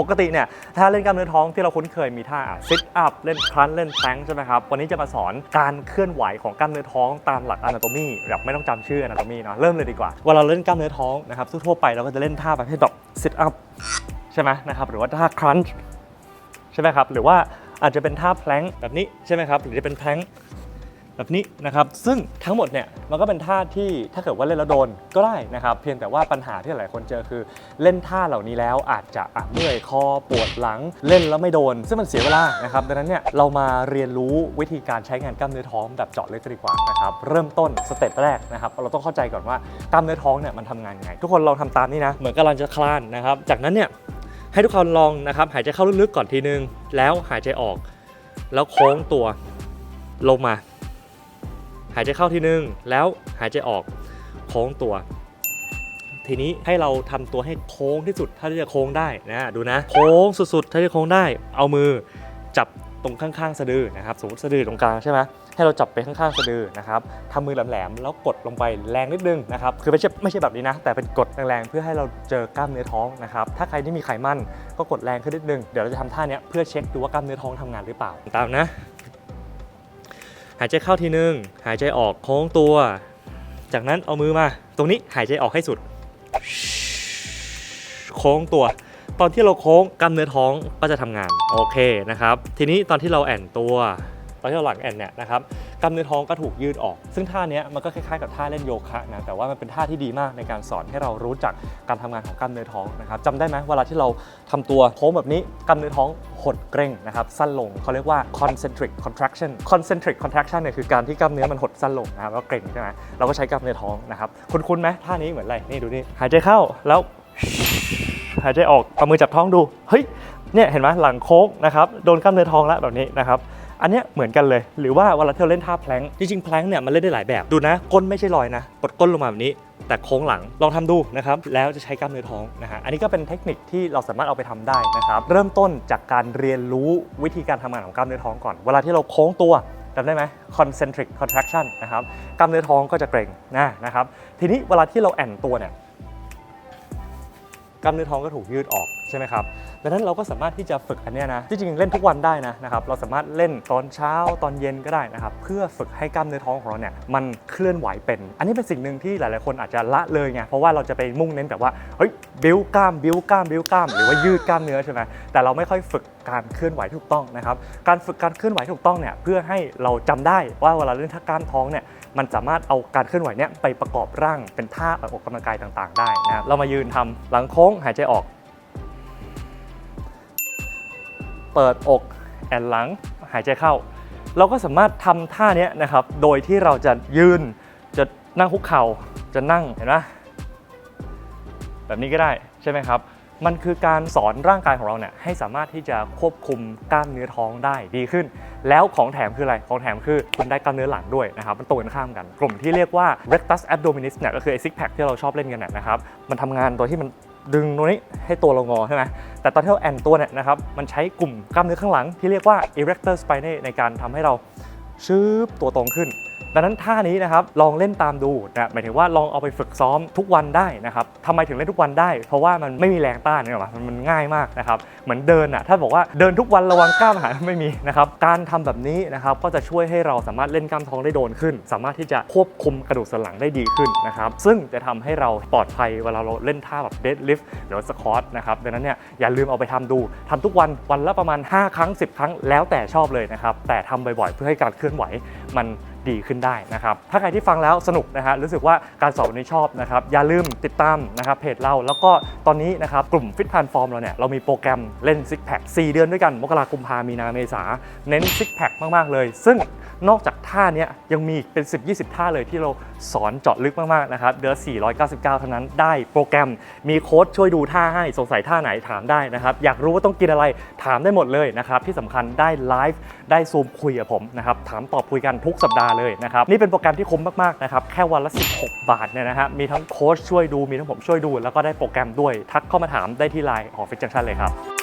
ปกติเนี่ยถ้าเล่นกล้ามเนื้อท้องที่เราคุ้นเคยมีท่าซิทอัพเล่นครันเล่นแทงใช่ไหมครับ วันนี้จะมาสอนการเคลื่อนไหวของกล้ามเนื้อท้องตามหลักอนาโตมีแบบไม่ต้องจำชื่ออนาโตมีเนาะเริ่มเลยดีกว่าเวลาเราเล่นกล้ามเนื้อท้องนะครับทั่วไปเราก็จะเล่นท่าประเภทแบบซิทอัพใช่ไหมนะครับหรือว่าท่าครันใช่ไหมครับหรือว่าอาจจะเป็นท่าแพลงแบบนี้ใช่ไหมครับหรือจะเป็นแพลง แบบนี้นะครับซึ่งทั้งหมดเนี่ยมันก็เป็นท่าที่ถ้าเกิดว่าเล่นแล้วโดนก็ได้นะครับเพียงแต่ว่าปัญหาที่หลายคนเจอคือเล่นท่าเหล่านี้แล้วอาจจะอะเมื่อยคอปวดหลังเล่นแล้วไม่โดน ซึ่งมันเสียเวลานะครับดังนั้นเนี่ยเรามาเรียนรู้วิธีการใช้งานกล้ามเนื้อท้องแบบเจาะลึกกันดีกว่านะครับเริ่มต้นสเต็ปแรกนะครับเราต้องเข้าใจก่อนว่ากล้ามเนื้อท้องเนี่ยมันทำงานยังไง ทุกคนลองทำตามนี่นะเหมือนกำลังจะคลานนะครับจากนั้นเนี่ยให้ทุกคนลองนะครับหายใจเข้าลึกๆก่อนทีนึง แล้วหายใจออก แล้วโค้งตัวลงมา หายใจเข้าทีนึง แล้วหายใจออกโค้งตัว ทีนี้ให้เราทำตัวให้โค้งที่สุดเท่าที่จะโค้งได้นะดูนะโค้งสุดๆเท่าที่จะโค้งได้ เอามือจับตรงข้างๆสะดือนะครับสมมติสะดือตรงกลางใช่ไหมให้เราจับไปข้างๆสะดือนะครับทำมือแหลมๆแล้วกดลงไปแรงนิดนึงนะครับคือไม่ใช่ไม่ใช่แบบนี้นะ แต่เป็นกดแรงๆเพื่อให้เราเจอกล้ามเนื้อท้องนะครับถ้าใครที่มีไขมันก็กดแรงขึ้นนิดนึงเดี๋ยวเราจะทำท่านี้เพื่อเช็คดูว่ากล้ามเนื้อท้องทำงานหรือเปล่าตามนะ หายใจเข้าทีนึง หายใจออกโค้งตัว จากนั้นเอามือมา ตรงนี้หายใจออกให้สุด โค้งตัว ตอนที่เราโค้งกล้ามเนื้อท้องก็จะทำงาน โอเคนะครับ ทีนี้ตอนที่เราแอนตัว ตอนที่เราหลังแอนเนี่ยนะครับกล้ามเนื้อท้องก็ถูกยืดออก ซึ่งท่านี้มันก็คล้ายๆกับท่าเล่นโยคะนะแต่ว่ามันเป็นท่าที่ดีมากในการสอนให้เรารู้จักการทำงานของกล้ามเนื้อท้องนะครับจำได้ไหมเวลาที่เราทำตัวโค้งแบบนี้กล้ามเนื้อท้องหดเกร็งนะครับสั้นลงเขาเรียกว่า concentric contraction concentric contraction เนี่ยคือการที่กล้ามเนื้อมันหดสั้นลงนะครับแล้วเกร็งใช่ไหมเราก็ใช้กล้ามเนื้อท้องนะครับคุ้นๆไหมท่านี้เหมือนอะไรนี่ดูนี่หายใจเข้าแล้วหายใจออกเอามือจับท้องดูเฮ้ยเนี่ยเห็นไหมหลังโค้งนะครับโดนกล้ามเนื้อท้องแล้วแบบนี้นะครับ อันเนี้ยเหมือนกันเลย หรือว่าเวลาที่เราเล่นท่าแพลงจริงๆแพลงเนี่ยมันเล่นได้หลายแบบดูนะ ก้นไม่ใช่ลอยนะกดก้นลงมาแบบนี้ แต่โค้งหลังลองทำดูนะครับแล้วจะใช้กล้ามเนื้อท้องนะฮะอันนี้ก็เป็นเทคนิคที่เราสามารถเอาไปทำได้นะครับเริ่มต้นจากการเรียนรู้วิธีการทำงานของกล้ามเนื้อท้องก่อนเวลาที่เราโค้งตัวจำได้ไหม concentric contraction นะครับกล้ามเนื้อท้องก็จะเกร็งนะนะครับทีนี้เวลาที่เราแอนตัวเนี่ยกล้ามเนื้อท้องก็ถูกยืดออกใช่ไหมครับดังนั้นเราก็สามารถที่จะฝึกอันนี้นะที่จริงเล่นทุกวันได้นะนะครับ เราสามารถเล่นตอนเช้าตอนเย็นก็ได้นะครับ เพื่อฝึกให้กล้ามเนื้อท้องของเราเนี่ยมันเคลื่อนไหวเป็น อันนี้เป็นสิ่งหนึ่งที่หลายๆ คนอาจจะละเลยไง เพราะว่าเราจะไปมุ่งเน้นแต่ว่า เฮ้ย บิวกล้าม บิวกล้าม บิวกล้าม หรือว่ายืดกล้ามเนื้อใช่ไหมแต่เราไม่ค่อยฝึกการเคลื่อนไหวถูกต้องนะครับ การฝึกการเคลื่อนไหวถูกต้องเนี่ย เพื่อให้เราจำได้ว่าเวลาเล่นท่ากล้ามท้องเนี่ย มันสามารถเอาการเคลื่อนไหวเนี้ยไปประกอบร่างเป็นท่าออกกำลังกายต่าง ๆ ได้นะ เรามายืนทำหลังโค้งหายใจออก เปิดอกแอนหลังหายใจเข้า เราก็สามารถทำท่านี้นะครับ โดยที่เราจะยืนจะนั่งคุกเข่าจะนั่งเห็นไหมแบบนี้ก็ได้ใช่ไหมครับ มันคือการสอนร่างกายของเราเนี่ยให้สามารถที่จะควบคุมกล้ามเนื้อท้องได้ดีขึ้น แล้วของแถมคืออะไร ของแถมคือคุณได้กล้ามเนื้อหลังด้วยนะครับ มันตรงกันข้ามกัน กลุ่มที่เรียกว่า rectus abdominis เนี่ยก็คือไอ้ six pack ที่เราชอบเล่นกันนนะครับ มันทำงานโดยที่มัน ดึงตรงนี้ให้ตัวเรางอใช่ไหมแต่ตอนที่เราแอนตัวเนี่ยนะครับมันใช้กลุ่มกล้ามเนื้อข้างหลังที่เรียกว่า erector spinae ในการทำให้เราชืบตัวตรงขึ้น ดังนั้นท่านี้นะครับลองเล่นตามดูนะหมายถึงว่าลองเอาไปฝึกซ้อมทุกวันได้นะครับทำไมถึงเล่นทุกวันได้ เพราะว่ามันไม่มีแรงต้านเนี่ยหรอมันมันง่ายมากนะครับเหมือนเดินอะถ้าบอกว่าเดินทุกวันระวังกล้ามหายไม่มีนะครับการทำแบบนี้นะครับก็จะช่วยให้เราสามารถเล่นกล้ามท้องได้โดนขึ้น สามารถที่จะควบคุมกระดูกสันหลังได้ดีขึ้นนะครับซึ่งจะทำให้เราปลอดภัยเวลาเราเล่นท่าแบบเดดลิฟต์หรือสควอตนะครับดังนั้นเนี่ยอย่าลืมเอาไปทำดูทำทุกวันวันละประมาณ 5 ครั้ง 10 ครั้งแล้วแต่ชอบเลยนะครับแต่ทำบ่อยๆ เพื่อให้การเคลื่อนไหวมัน ดีขึ้นได้นะครับถ้าใครที่ฟังแล้วสนุกนะฮะรู้สึกว่าการสอนวันนี้ชอบนะครับอย่าลืมติดตามนะครับเพจเราแล้วก็ตอนนี้นะครับกลุ่มฟิตพันฟอร์มเราเนี่ยเรามีโปรแกรมเล่นซิกแพค4เดือนด้วยกันมกราคมพามีนาเมษาเน้นซิกแพคมากๆเลย ซึ่งนอกจากท่าเนี้ยยังมีเป็น 10-20 ท่าเลยที่เราสอนเจาะลึกมากๆนะครับเดือน499 เท่านั้นได้โปรแกรมมีโค้ดช่วยดูท่าให้สงสัยท่าไหนถามได้นะครับอยากรู้ว่าต้องกินอะไรถามได้หมดเลยนะครับที่สำคัญได้ไลฟ์ได้ซูมคุยกับผมนะครับถามตอบคุยกันทุกสัปดาห์เลยนะครับนี่เป็นโปรแกรมที่คุ้มมากๆนะครับแค่วันละ 16 บาทเนี่ยนะฮะมีทั้งโค้ชช่วยดูมีทั้งผมช่วยดู แล้วก็ได้โปรแกรมด้วยทักเข้ามาถามได้ที่ไลน์ของฟิกจังชันเลยครับ